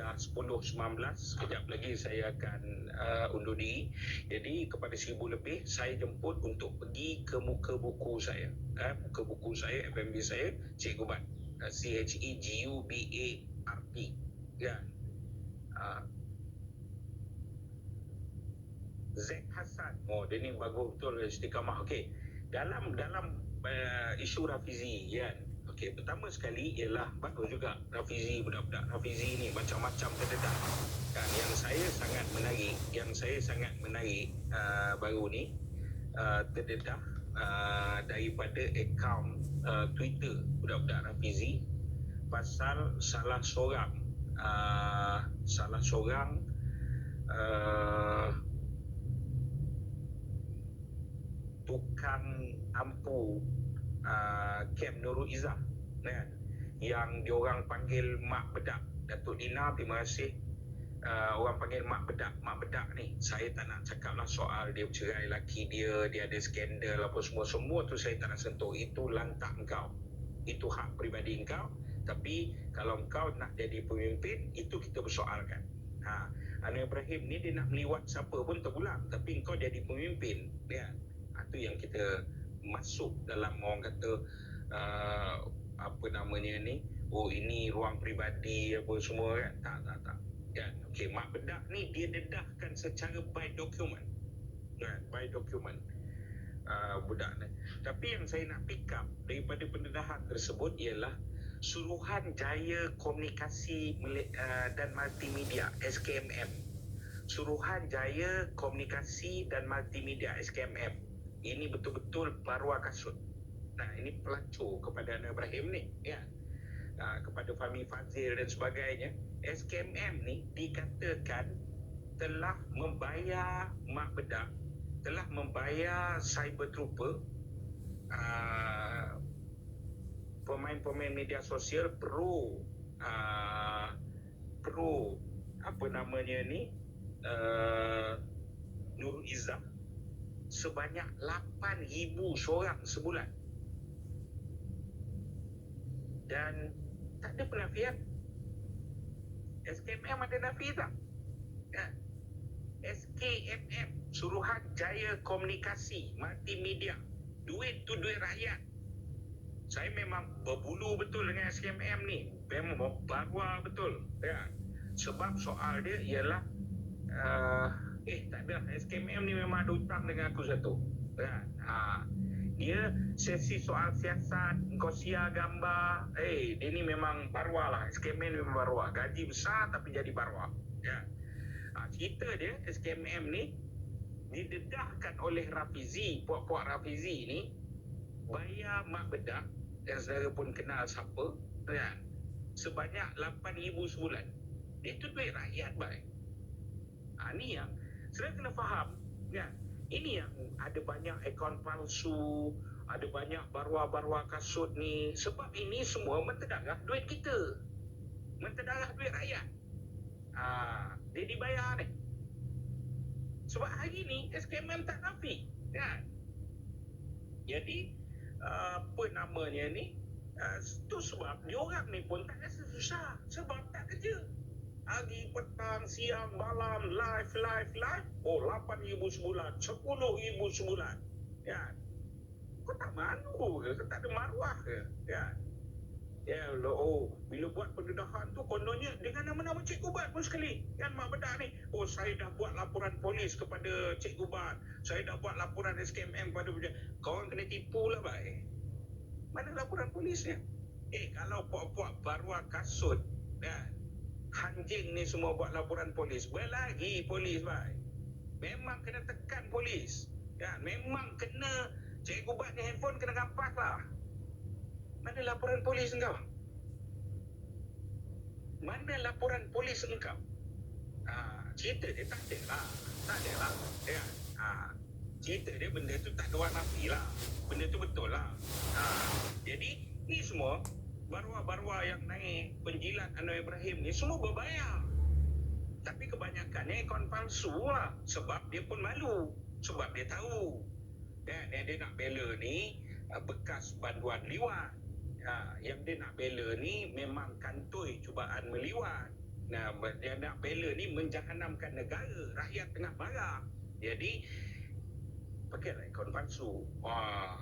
dah 10.19 Sekejap lagi saya akan uh, undur diri. Jadi kepada seribu lebih Saya jemput untuk pergi ke muka buku saya. Uh, Muka buku saya, FMB saya Cik Gubat uh, C-H-E-G-U-B-A-R-T Ya. Uh, Z Hassan. Oh dia ni bagus betul istiqamah. Okey. Dalam dalam uh, isu Rafizi kan Okey, pertama sekali ialah bagus juga Rafizi budak-budak. Rafizi ni macam-macam terdedah. Kan yang saya sangat menarik, yang saya sangat menarik uh, baru ni uh, terdedah uh, daripada akaun uh, Twitter budak-budak Rafizi pasal salah seorang. Uh, salah seorang uh, tukang ampu uh, Camp Nurul Izzah kan? Yang diorang panggil Mak Bedak. Datuk Dina terima kasih. Uh, orang panggil Mak Bedak. Mak Bedak ni saya tak nak cakap lah soal dia bercerai laki dia dia ada skandal apa semua. Semua tu saya tak nak sentuh. Itu lantak engkau. Itu hak peribadi engkau. Tapi kalau engkau nak jadi pemimpin itu kita persoalkan. Ha. Anwar Ibrahim ni dia nak meliwat siapa pun terpulang. Tapi engkau jadi pemimpin ya. Itu yang kita masuk dalam orang kata uh, namanya ni oh ini ruang peribadi apa semua kan? Tak tak tak. Kan? Okey mak bedak ni dia dedahkan secara by document. Kan? By document. Uh, budak ni. Tapi yang saya nak pick up daripada pendedahan tersebut ialah Suruhan Jaya Komunikasi uh, dan Multimedia SKMM Suruhan Jaya Komunikasi dan Multimedia SKMM ini betul-betul baruah kasut Nah, ini pelacur kepada Anwar Ibrahim ni, ya. Nah, kepada Fahmi Fazil dan sebagainya. SKMM ni dikatakan telah membayar Mak Bedak, telah membayar Cyber Trooper, uh, pemain-pemain media sosial pro, uh, pro, apa namanya ni, uh, Nur Izzah, sebanyak 8,000 seorang sebulan dan tak ada penafian. SKMM ada nafi tak? Ya. SKMM, Suruhan Jaya Komunikasi Multimedia. Duit tu duit rakyat. Saya memang berbulu betul dengan SKMM ni. Memang barwa betul. Ya. Sebab soal dia ialah uh, eh tak ada SKMM ni memang ada hutang dengan aku satu. Ya. Ha dia sesi soal siasat, kau sia gambar, eh hey, dia ni memang barwa lah, SKMM memang barwa. Gaji besar tapi jadi barwa. Ya. Ha, cerita dia, SKMM ni, didedahkan oleh Rafizi, puak-puak Rafizi ni, bayar mak bedak, yang saudara pun kenal siapa, kan? sebanyak 8,000 sebulan. Itu duit rakyat, baik. Ha, ni yang, saudara kena faham, kan? Ini yang ada banyak akaun palsu, ada banyak barwa-barwa kasut ni. Sebab ini semua mentedarah duit kita. Mentedarah duit rakyat. Ha, dia dibayar ni. Sebab hari ni SKMM tak nafi. Kan? Jadi, apa namanya ni, itu sebab diorang ni pun tak rasa susah. Sebab tak kerja pagi, petang, siang, malam, live, live, live. Oh, 8 ribu sebulan, 10 ribu sebulan. Ya. Kau tak malu ke? Kau tak ada maruah ke? Ya. Ya Allah, oh, bila buat pendedahan tu kononnya dengan nama-nama Cik Gubat pun sekali. Kan Mak Bedah ni, oh saya dah buat laporan polis kepada Cik Gubat. Saya dah buat laporan SKMM kepada dia. Kau orang kena tipu lah, baik. Mana laporan polisnya? Eh, kalau puak-puak baruah kasut, ya, Hanjing ni semua buat laporan polis. Buat lagi polis, baik. Memang kena tekan polis. Ya, memang kena cikgu buat ni handphone kena kampas lah. Mana laporan polis engkau? Mana laporan polis engkau? Ha, cerita dia tak ada lah. Tak ada lah. Ya. Ha, cerita dia benda tu tak ada warna lah. Benda tu betul lah. Ha, jadi ni semua barwa-barwa yang naik penjilat Anwar Ibrahim ni semua berbayar. Tapi kebanyakannya akaun palsu lah. Sebab dia pun malu. Sebab dia tahu. Dan yang dia nak bela ni uh, bekas banduan liwat. Ya, yang dia nak bela ni memang kantoi cubaan meliwat. Nah, dia nak bela ni menjahanamkan negara, rakyat tengah marah. Jadi pakailah akaun palsu. Wah,